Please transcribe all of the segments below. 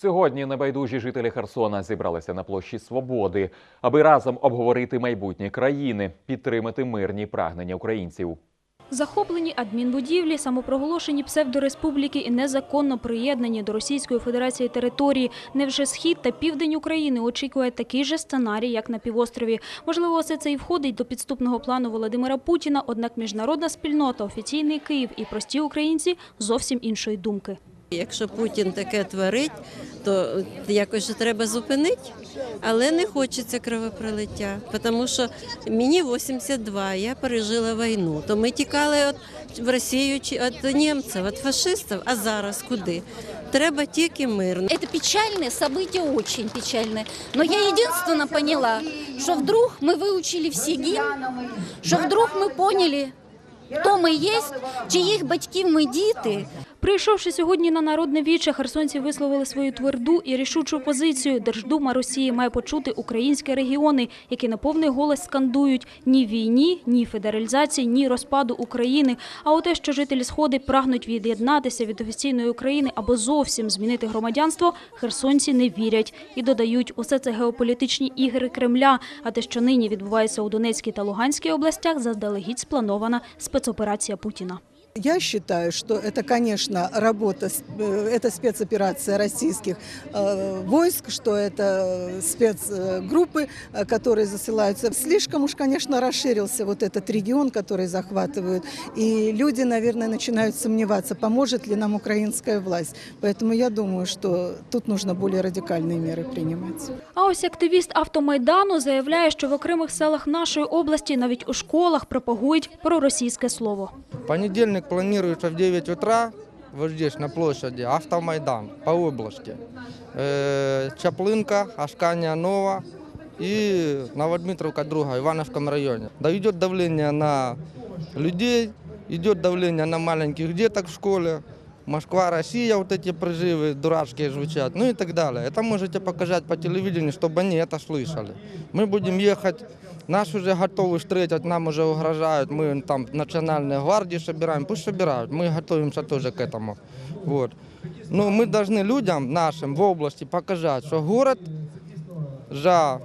Сьогодні небайдужі жителі Херсона зібралися на площі Свободи, аби разом обговорити майбутнє країни, підтримати мирні прагнення українців. Захоплені адмінбудівлі, самопроголошені псевдореспубліки і незаконно приєднані до Російської Федерації території. Невже схід та південь України очікує такий же сценарій, як на півострові. Можливо, все це і входить до підступного плану Володимира Путіна. Однак міжнародна спільнота, офіційний Київ і прості українці зовсім іншої думки. Якщо Путін таке творить, то якось же треба зупинити. Але не хочеться кровопролиття, тому що мені 82, я пережила війну. То ми тікали від, в Росію чи від німців, від фашистів, а зараз куди? Треба тільки мирно. Это печальное событие, очень печальное. Но я единственно поняла, что вдруг мы выучили все гимн, что вдруг мы поняли, хто ми є, чиїх батьків ми діти. Прийшовши сьогодні на народне віче, херсонці висловили свою тверду і рішучу позицію. Держдума Росії має почути українські регіони, які на повний голос скандують ні війні, ні федералізації, ні розпаду України. А у те, що жителі Сходи прагнуть від'єднатися від офіційної України або зовсім змінити громадянство, херсонці не вірять і додають, усе це геополітичні ігри Кремля. А те, що нині відбувається у Донецькій та Луганській областях, заздалегідь спланована спецоперація Путіна. Я считаю, что это, конечно, работа, с- э, это спецоперация российских э, войск, что это спецгруппы, э, которые засылаются. Слишком уж, конечно, расширился вот этот регион, который захватывают. И люди, наверное, начинают сомневаться, поможет ли нам украинская власть. Поэтому я думаю, что тут нужно более радикальные меры принимать. А ось активіст автомайдану заявляє, що в окремих селах нашої області, навіть у школах, пропагують проросійське слово. Понедельник планируется в 9 утра вот здесь на площади Автомайдан по области. Э, Чаплынка, Ашкания Нова и Новодмитровка друга в Ивановском районе. Да идет давление на людей, идет давление на маленьких деток в школе. Москва, Россия, вот эти призывы дурацкие звучат, ну и так далее. Это можете показать по телевидению, чтобы они это слышали. Мы будем ехать, нас уже готовы встретить, нам уже угрожают, мы там национальные гвардии собираем, пусть собирают, мы готовимся тоже к этому. Вот. Но мы должны людям нашим в области показать, что город за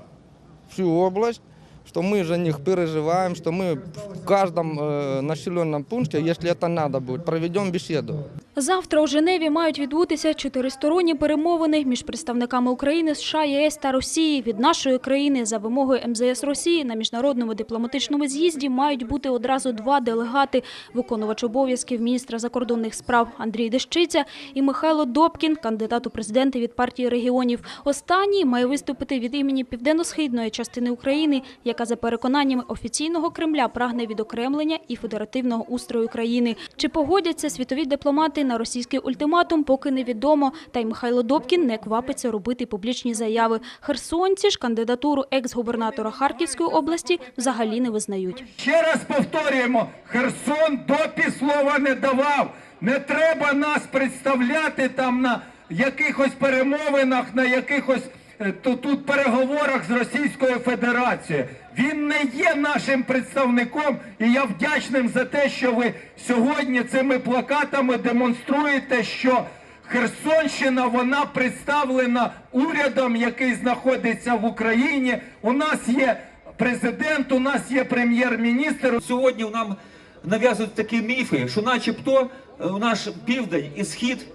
всю область, что мы за них переживаем, что мы в каждом э, населенном пункте, если это надо будет, проведем беседу. Завтра у Женеві мають відбутися чотиристоронні перемовини між представниками України, США, ЄС та Росії. Від нашої країни за вимогою МЗС Росії на міжнародному дипломатичному з'їзді мають бути одразу два делегати: виконувач обов'язків міністра закордонних справ Андрій Дещиця і Михайло Добкін, кандидат у президенти від партії регіонів. Останній має виступити від імені південно-східної частини України, яка за переконаннями офіційного Кремля прагне відокремлення і федеративного устрою країни. Чи погодяться світові дипломати на російський ультиматум, поки невідомо. Та й Михайло Добкін не квапиться робити публічні заяви. Херсонці ж кандидатуру екс-губернатора Харківської області взагалі не визнають. Ще раз повторюємо, Херсон допі слова не давав. Не треба нас представляти там на якихось перемовинах, на якихось е, тут переговорах з Російською Федерацією. Він не є нашим представником, і я вдячним за те, що ви сьогодні цими плакатами демонструєте, що Херсонщина вона представлена урядом, який знаходиться в Україні. У нас є президент, у нас є прем'єр-міністр. Сьогодні нам нав'язують такі міфи, що начебто е, наш південь і схід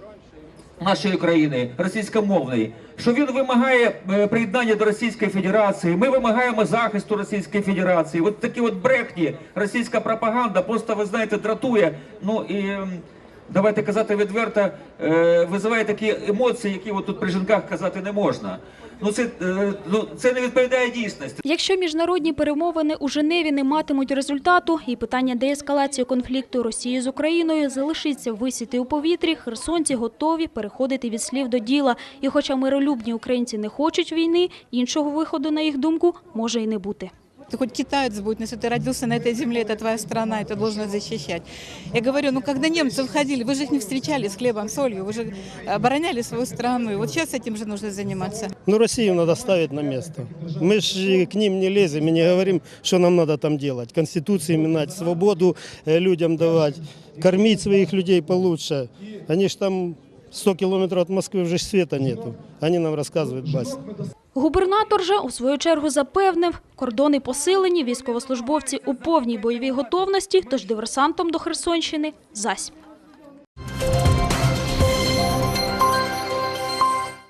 нашої країни, російськомовний, що він вимагає е, приєднання до Російської Федерації. Ми вимагаємо захисту Російської Федерації. От такі от брехні, російська пропаганда просто, ви знаєте, дратує. Ну і ем, давайте казати відверто, е, визиває такі емоції, які от тут при жінках казати не можна. Ну це, е, ну, це не відповідає дійсності. Якщо міжнародні перемовини у Женеві не матимуть результату і питання деескалації конфлікту Росії з Україною залишиться висіти у повітрі, херсонці готові переходити від слів до діла. І хоча миролюбні українці не хочуть війни, іншого виходу, на їх думку, може і не бути. Ты хоть китаец будет, но если ты родился на этой земле, это твоя страна, должен ее защищать. Я говорю, ну когда немцы входили, вы же их не встречали с хлебом, солью, вы же обороняли свою страну. И вот сейчас этим же нужно заниматься. Ну, Россию надо ставить на место. Мы же к ним не лезем и не говорим, что нам надо там делать. Конституции менять, свободу э, людям давать, кормить своих людей получше. Они ж там 100 километров от Москвы уже света нету. Они нам рассказывают басни. Губернатор же у свою чергу запевнив, кордони посилені, військовослужбовці у повній бойовій готовності, тож диверсантом до Херсонщини зась.